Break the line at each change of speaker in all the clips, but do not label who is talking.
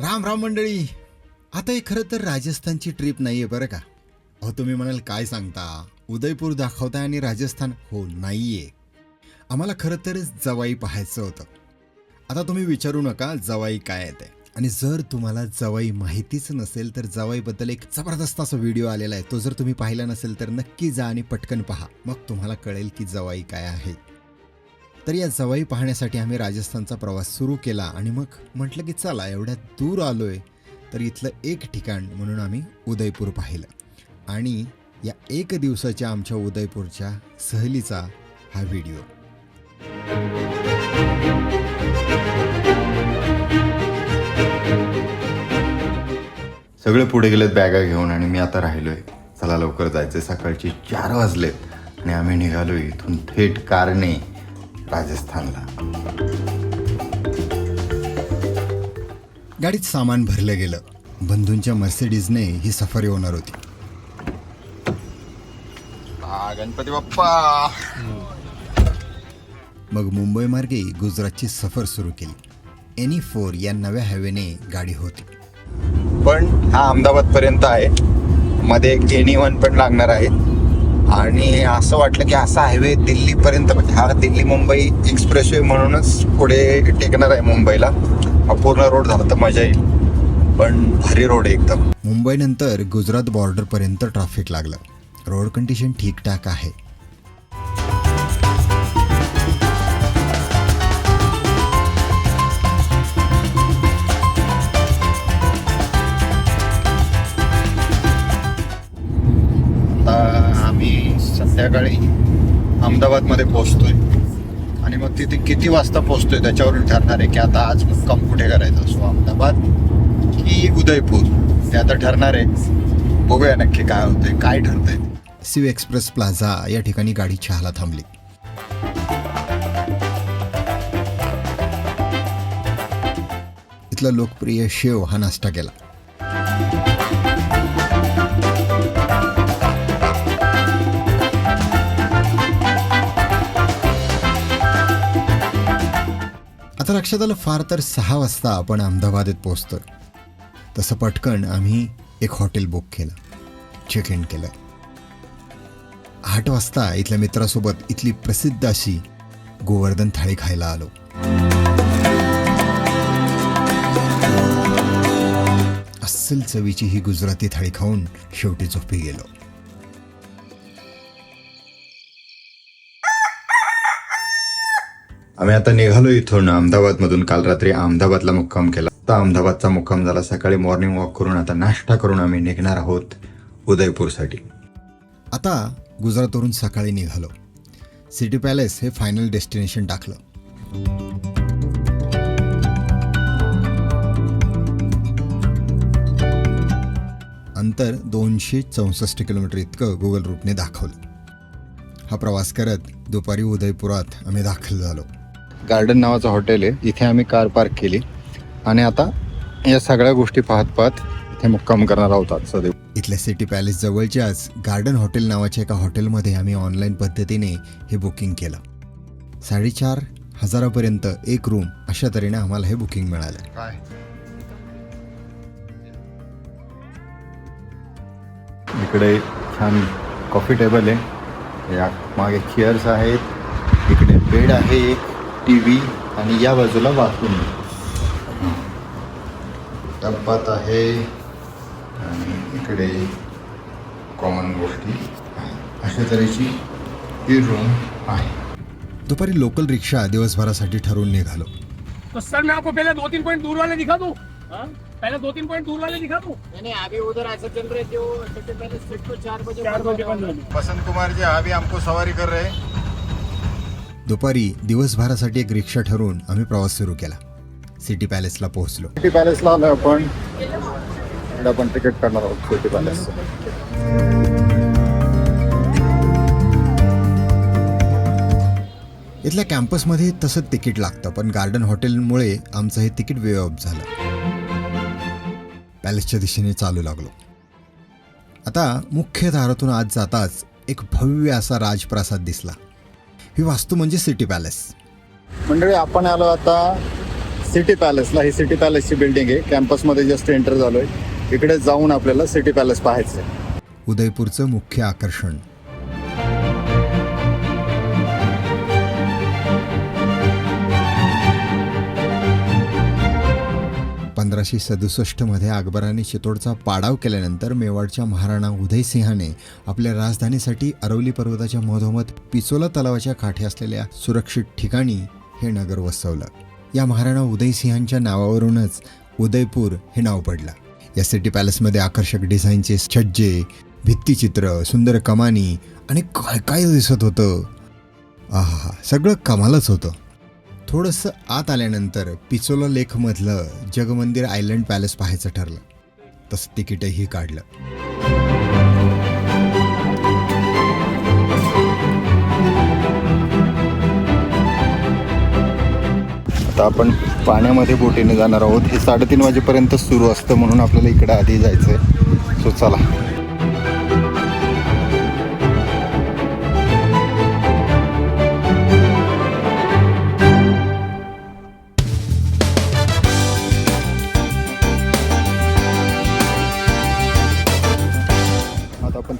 राम राम मंडळी. आता हे खरं तर राजस्थानची ट्रिप नाही आहे बरं का? अहो तुम्ही म्हणाल काय सांगता? उदयपूर दाखवताय आणि राजस्थान हो नाही आहे आम्हाला खरं तर जवाई पाहायचं होतं. आता तुम्ही विचारू नका जवाई काय आहे आणि जर तुम्हाला जवाई माहितीच नसेल तर जवाईबद्दल एक जबरदस्त असा व्हिडिओ आलेला आहे. तो जर तुम्ही पाहिला नसेल तर नक्की जा आणि पटकन पहा. मग तुम्हाला कळेल की जवाई काय आहे. तर या जवाई पाहण्यासाठी आम्ही राजस्थानचा प्रवास सुरू केला आणि मग म्हटलं की चला एवढ्या दूर आलो आहे तर इथलं एक ठिकाण म्हणून आम्ही उदयपूर पाहिलं. आणि या एक दिवसाच्या आमच्या उदयपूरच्या सहलीचा हा व्हिडिओ.
सगळे पुढे गेलेत बॅगा घेऊन आणि मी आता राहिलो आहे चला लवकर जायचं सकाळची चार वाजलेत आणि आम्ही निघालो इथून थेट कारणे राजस्थानला.
गाडीत सामान भरलं गेलं. बंधूंच्या मर्सिडीजने ही सफर होणार होती.
गणपती बाप्पा.
मग मुंबई मार्गे गुजरातची सफर सुरू केली. एनी फोर या नव्या हायवेने गाडी होती.
पण हा अहमदाबाद पर्यंत आहे. मध्ये एक एनी वन पण लागणार आहे. आणि असं वाटलं की असा हायवे दिल्लीपर्यंत म्हणजे हा दिल्ली मुंबई एक्सप्रेसवे म्हणूनच पुढे टेकणार आहे मुंबईला. अपूर्ण पूर्ण रोड झाला तर मजा येईल. पण भारी रोड आहे एकदम.
मुंबईनंतर गुजरात बॉर्डरपर्यंत ट्रॅफिक लागलं. रोड कंडिशन ठीकठाक आहे.
संध्याकाळी अहमदाबादमध्ये पोहोचतोय. आणि मग तिथे किती वाजता पोहोचतोय त्याच्यावरून ठरणार आहे की आता आज मुक्काम कुठे करायचा? असो अहमदाबाद की उदयपूर? ते आता ठरणार आहे. बघूया नक्की काय होतंय काय ठरतंय.
सिव एक्सप्रेस प्लाझा या ठिकाणी गाडी चहाला थांबली. इथला लोकप्रिय शेव हा नाश्ता केला. लक्षात आलं फार तर सहा वाजता आपण अहमदाबादेत पोहोचतोय. तसं पटकन आम्ही एक हॉटेल बुक केलं. चेक इन केलं. आठ वाजता इथल्या मित्रासोबत इथली प्रसिद्ध अशी गोवर्धन थाळी खायला आलो. अस्सल चवीची ही गुजराती थाळी खाऊन शेवटी झोपी गेलो.
आम्ही आता निघालो इथून अहमदाबादमधून. काल रात्री अहमदाबादला मुक्काम केला. आता अहमदाबादचा मुक्काम झाला. सकाळी मॉर्निंग वॉक करून आता नाश्ता करून आम्ही निघणार आहोत उदयपूरसाठी.
आता गुजरातवरून सकाळी निघालो. सिटी पॅलेस हे फायनल डेस्टिनेशन टाकलं. अंतर दोनशे चौसष्ट किलोमीटर इतकं गुगल रूटने दाखवलं. हा प्रवास करत दुपारी उदयपुरात आम्ही दाखल झालो.
गार्डन नावाचं हॉटेल आहे. इथे आम्ही कार पार्क केली. आणि आता या सगळ्या गोष्टी पाहत पाहत इथे मुक्काम करणार आहोत आजचा दिवस
इथल्या सिटी पॅलेस जवळच्याच गार्डन हॉटेल नावाच्या एका हॉटेलमध्ये आम्ही ऑनलाईन पद्धतीने हे बुकिंग केलं. साडेचार हजारापर्यंत एक रूम अशा तऱ्हेने आम्हाला हे बुकिंग मिळालं.
काय? इकडे छान कॉफी टेबल आहे. या मागे चेअर्स आहेत. इकडे बेड आहे एक. टी व्ही आणि या बाजूला बाथरूम टप्पात आहे आणि इकडे कॉमन गोष्टी. अशा तऱ्हेची ही रूम आहे.
दुपारी लोकल रिक्षा दिवसभरासाठी ठरवून निघालो.
तो सर मैं आपको पहले दो तीन पॉइंट दूर वाले दिखा दूं? हाँ? पहले दो तीन पॉइंट दूर वाले दिखा दूं?
नहीं नहीं अभी उधर ऐसा चल रहे जो सबसे पहले स्ट्रिक्ट को चार बजे
चार
बंद
बजे बंद होने
बसंत कुमार जी अभी हमको सवारी कर रहे हैं।
दुपारी दिवसभरासाठी एक रिक्षा ठरवून आम्ही प्रवास सुरू केला. सिटी पॅलेसला पोहोचलो.
सिटी पॅलेसला आलोय आपण. आपण तिकीट करणार आहोत सिटी पॅलेसचं.
इथल्या कॅम्पसमध्ये तसं तिकीट लागतं पण गार्डन हॉटेलमुळे आमचं हे तिकीट वे ऑफ झालं. पॅलेसच्या दिशेने चालू लागलो. आता मुख्य दारातून आज जाताच एक भव्य असा राजप्रासाद दिसला. ही वास्तू म्हणजे सिटी पॅलेस.
मंडळी आपण आलो आता
सिटी पॅलेसला. ही सिटी पॅलेसची बिल्डिंग आहे. कॅम्पसमध्ये जस्ट एंटर झालोय. इकडे जाऊन आपल्याला सिटी पॅलेस पाहायचं आहे उदयपूरचं मुख्य आकर्षण. पंधराशे सदुसष्टमध्ये अकबराने चितोडचा पाडाव केल्यानंतर मेवाडच्या महाराणा उदयसिंहाने आपल्या राजधानीसाठी अरवली पर्वताच्या मधोमध पिचोला तलावाच्या काठी असलेल्या सुरक्षित ठिकाणी हे नगर वसवलं. या महाराणा उदयसिंहांच्या नावावरूनच उदयपूर हे नाव पडलं. या सिटी पॅलेसमध्ये आकर्षक डिझाईनचे छज्जे भित्तिचित्र सुंदर कमानी आणि काय काय दिसत होतं? आहा सगळं कमालच होतं. थोडंसं आत आल्यानंतर पिचोला लेखमधलं जगमंदिर आयलंड पॅलेस पाहायचं ठरलं. तसं तिकीटही काढलं. आता आपण पाण्यामध्ये बोटीने जाणार आहोत. हे साडेतीन वाजेपर्यंत सुरू असतं म्हणून आपल्याला इकडं आधी जायचं आहे सो चला.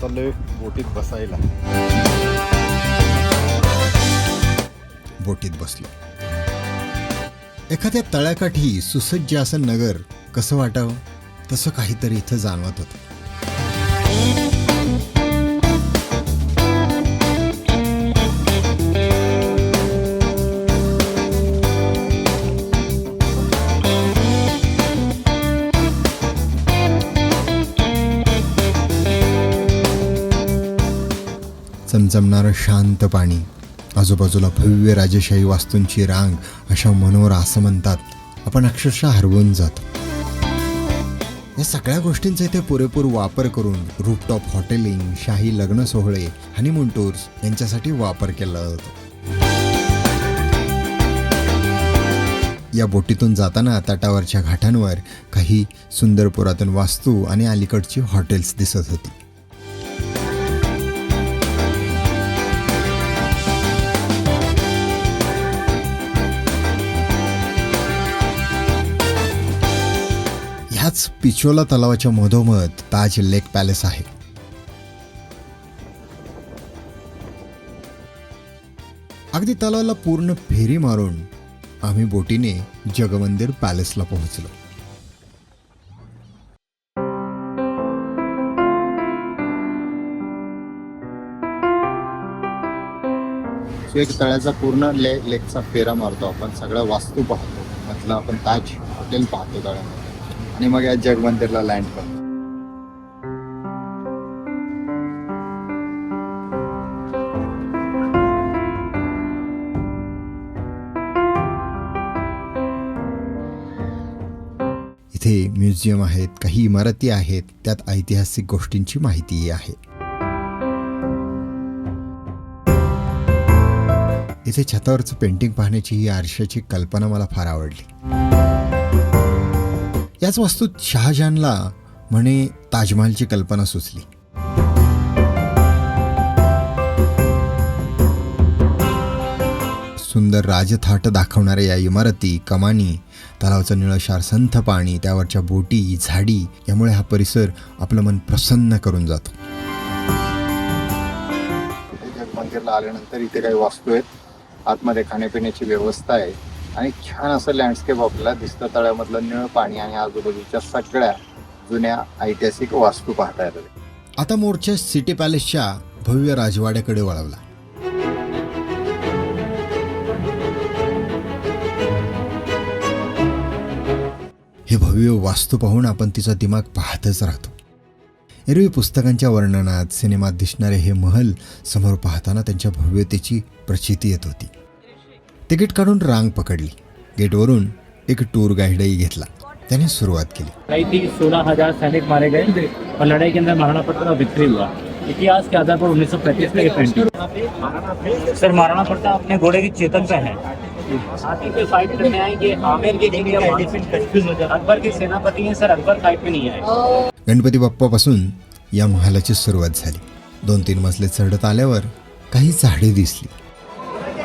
चाललोय बोटीत बसायला. बोटीत बसलो. एखाद्या तळ्याकाठी सुसज्ज असं नगर कसं वाटावं? तसं काहीतरी इथं जाणवत होतं. चमचमणारं शांत पाणी आजूबाजूला भव्य राजेशाही वास्तूंची रांग अशा मनोहर असं म्हणतात आपण अक्षरशः हरवून जातो. या सगळ्या गोष्टींचा इथे पुरेपूर वापर करून रूपटॉप हॉटेलिंग शाही लग्न सोहळे हनीमून टूर्स यांच्यासाठी वापर केला जातो. या बोटीतून जाताना तटावरच्या घाटांवर काही सुंदर पुरातन वास्तू आणि अलीकडची हॉटेल्स दिसत होती. ह्याच पिचोला तलावाच्या मधोमध ताज लेक पॅलेस आहे. अगदी तलावाला पूर्ण फेरी मारून आम्ही बोटीने जगमंदिर पॅलेसला पोहोचलो. एक तळ्याचा पूर्ण ले लेकचा फेरा मारतो. आपण सगळ्या वास्तू पाहतो. म्हटलं आपण ताज हॉटेल पाहतो तळ्यामध्ये. आणि मग या जगमंदिरला लँड करतो इथे म्युझियम आहेत काही इमारती आहेत त्यात ऐतिहासिक गोष्टींची माहितीही आहे. इथे छतावरचं पेंटिंग पाहण्याची ही आरशाची कल्पना मला फार आवडली. त्याच वास्तूत शहाजहानला म्हणे ताजमहालची कल्पना सुचली. सुंदर राजथाट दाखवणाऱ्या या इमारती कमानी तलावाचं निळशार संथ पाणी त्यावरच्या बोटी झाडी यामुळे हा परिसर आपलं मन प्रसन्न करून जातो. मंदिरला आल्यानंतर इथे काही वास्तू आहेत. आतमध्ये खाण्यापिण्याची व्यवस्था आहे. आणि छान असं लँडस्केप आपल्याला दिसतं. तळ्यामधलं निळ पाणी आणि आजूबाजूच्या सगळ्या जुन्या ऐतिहासिक वास्तू पाहता येतात. आता मोर्चा सिटी पॅलेसच्या भव्य राजवाड्याकडे वळवला. हे भव्य वास्तू पाहून आपण तिचा दिमाग पाहतच राहतो. एरवी पुस्तकांच्या वर्णनात सिनेमात दिसणारे हे महल समोर पाहताना त्यांच्या भव्यतेची प्रचिती येत होती. तिकीट काढून रांग पकडली. गेटवरून एक टूर गाईडही घेतला. त्याने सुरुवात केली.
लड़ाई थी सोलह हजार सैनिक मारे गए. और लड़ाई के अंदर महाराणा प्रताप का विक्ट्री हुआ. इतिहास के आधार पर उन्नीस सौ पैंतीस में ये पेंटिंग सर महाराणा प्रताप अपने घोड़े की चेतन पे है। हाथी पे फाइट करने आएंगे आमेर के किंग या मानसिंह अकबर के सेनापति हैं सर अकबर फाइट में नहीं आए।
गणपती बाप्पापासून या महालाची सुरुवात झाली. दोन तीन मजले चढत आल्यावर काही झाडे दिसली.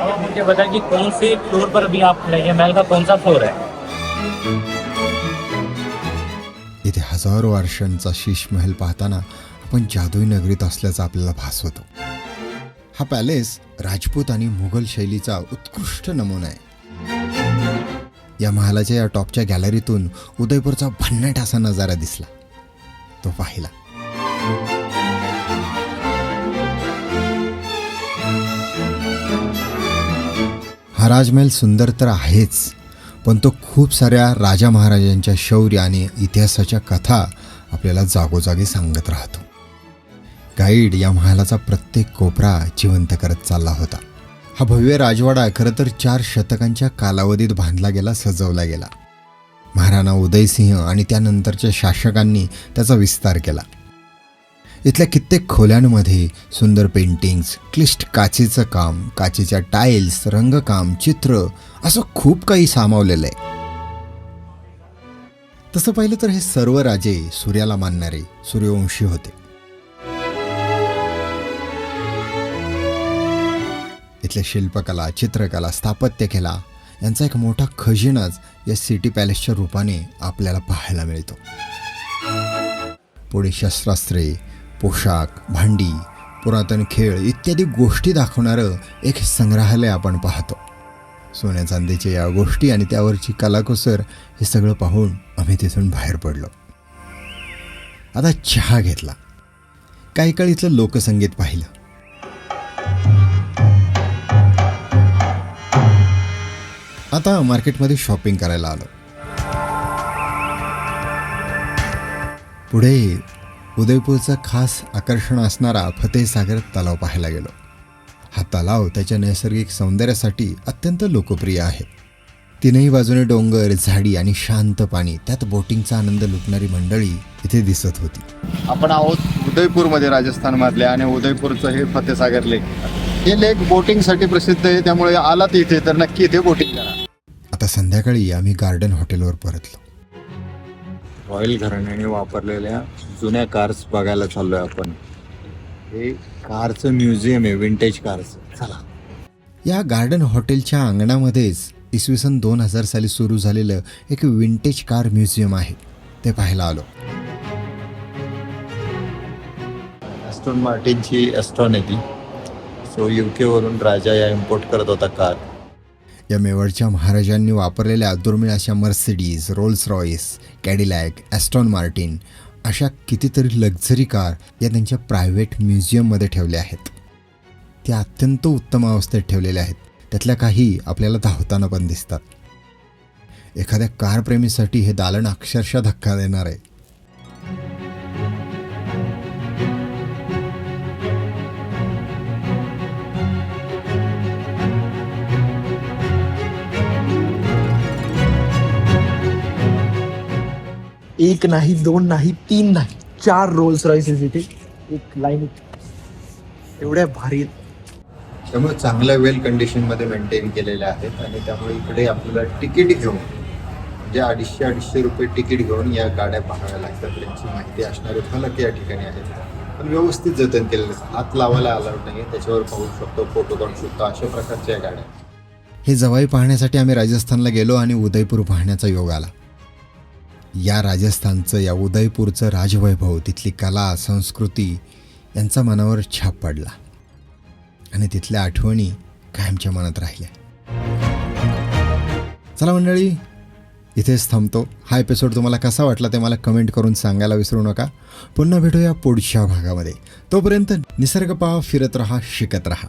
मुझे बताइए कि कौन से फ्लोर पर अभी आप खड़े हैं? महल का कौन सा फ्लोर है?
इथे हजारो वर्षांचा शीश महल पाहताना आपण जादुई नगरीत असल्याचा आपल्याला भास होतो हा पॅलेस राजपूत आणि मुघल शैलीचा उत्कृष्ट नमुना आहे. या महालाच्या या टॉपच्या गॅलरीतून उदयपूरचा भन्नाट असा नजारा दिसला. तो पाहिला. हा राजमहल सुंदर तर आहेच पण तो खूप साऱ्या राजा महाराजांच्या शौर्य आणि इतिहासाच्या कथा आपल्याला जागोजागी सांगत राहतो. गाईड या महालाचा प्रत्येक कोपरा जिवंत करत चालला होता. हा भव्य राजवाडा खरं तर चार शतकांच्या कालावधीत बांधला गेला सजवला गेला. महाराणा उदयसिंह आणि त्यानंतरच्या शासकांनी त्याचा विस्तार केला. इथल्या कित्येक खोल्यांमध्ये सुंदर पेंटिंग्स क्लिष्ट काचेचं काम काचेच्या टाईल्स रंगकाम चित्र असं खूप काही सामावलेलं आहे. तसं पाहिलं तर हे सर्व राजे सूर्याला मानणारे सूर्यवंशी होते. इथल्या शिल्पकला चित्रकला स्थापत्यकला यांचा एक मोठा खजिनाच या सिटी पॅलेसच्या रूपाने आपल्याला पाहायला मिळतो. पुढे शस्त्रास्त्रे पोशाख भांडी पुरातन खेळ इत्यादी गोष्टी दाखवणारं एक संग्रहालय आपण पाहतो. सोन्या चांदीच्या या गोष्टी आणि त्यावरची कलाकुसर हे सगळं पाहून आम्ही तिथून बाहेर पडलो. आता चहा घेतला. काही काळ इथलं लोकसंगीत पाहिलं. आता मार्केटमध्ये शॉपिंग करायला आलो. पुढे उदयपूरचं खास आकर्षण असणारा फतेहसागर तलाव पाहायला गेलो. हा तलाव त्याच्या नैसर्गिक सौंदर्यासाठी अत्यंत लोकप्रिय आहे. तीनही बाजूने डोंगर झाडी आणि शांत पाणी त्यात बोटिंगचा आनंद लुटणारी मंडळी इथे दिसत होती.
आपण आहोत उदयपूरमध्ये राजस्थानमधले आणि उदयपूरचं हे फतेसागर लेक. हे लेक बोटिंगसाठी प्रसिद्ध आहे त्यामुळे आलात इथे तर नक्की इथे बोटिंग करा.
आता संध्याकाळी आम्ही गार्डन हॉटेलवर परतलो.
रॉयल घराण्याने वापरलेल्या जुन्या कार्स बघायला चाललोय आपण. हे कारचं म्युझियम आहे विंटेज कार्स चला.
या गार्डन हॉटेलच्या अंगणामध्येच इसवी सन दोन हजार साली सुरू झालेलं एक विंटेज कार म्युझियम आहे. ते पाहायला आलो.
एस्टॉन मार्टिनची एस्टॉन आहे ती. सो युके वरून राजा या इम्पोर्ट करत होता कार
या मेवाडच्या महाराजांनी वापरलेल्या दुर्मिळ अशा Mercedes Rolls Royce Cadillac Aston Martin अशा कितीतरी लक्झरी कार या त्यांच्या प्रायव्हेट म्युझियममध्ये ठेवल्या आहेत. त्या अत्यंत उत्तम अवस्थेत ठेवलेल्या आहेत. त्यातल्या काही आपल्याला धावताना पण दिसतात. एखाद्या कारप्रेमीसाठी हे दालन अक्षरशः धक्का देणार. आहे
एक नाही दोन नाही तीन नाही चार रोल्स रॉयसेस इथे एक लाईन एवढ्या भारी.
त्यामुळे चांगल्या वेल कंडिशनमध्ये मेंटेन केलेल्या आहेत आणि त्यामुळे इकडे आपल्याला तिकीट घेऊन म्हणजे अडीचशे अडीचशे रुपये तिकीट घेऊन या गाड्या पाहाव्या लागतात त्यांची माहिती असणारे फलक या ठिकाणी आहेत पण व्यवस्थित जतन केलेले. हात लावायला अलाउड नाही त्याच्यावर पाहू शकतो फोटो काढू शकतो. अशा प्रकारच्या या गाड्या.
हे जवाई पाहण्यासाठी आम्ही राजस्थानला गेलो आणि उदयपूर पाहण्याचा योग आला. या राजस्थानचं या उदयपूरचं राजवैभव तिथली कला संस्कृती यांचा मनावर छाप पडला. आणि तिथल्या आठवणी कायमच्या मनात राहिल्या. चला मंडळी इथेच थांबतो. हा एपिसोड तुम्हाला कसा वाटला ते मला कमेंट करून सांगायला विसरू नका. पुन्हा भेटूया पुढच्या भागामध्ये. तोपर्यंत निसर्ग पाहा फिरत राहा शिकत राहा.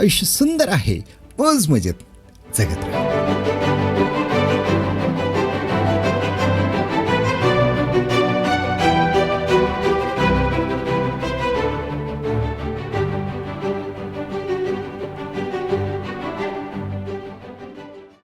आयुष्य सुंदर आहे मज मजेत जगत राहा.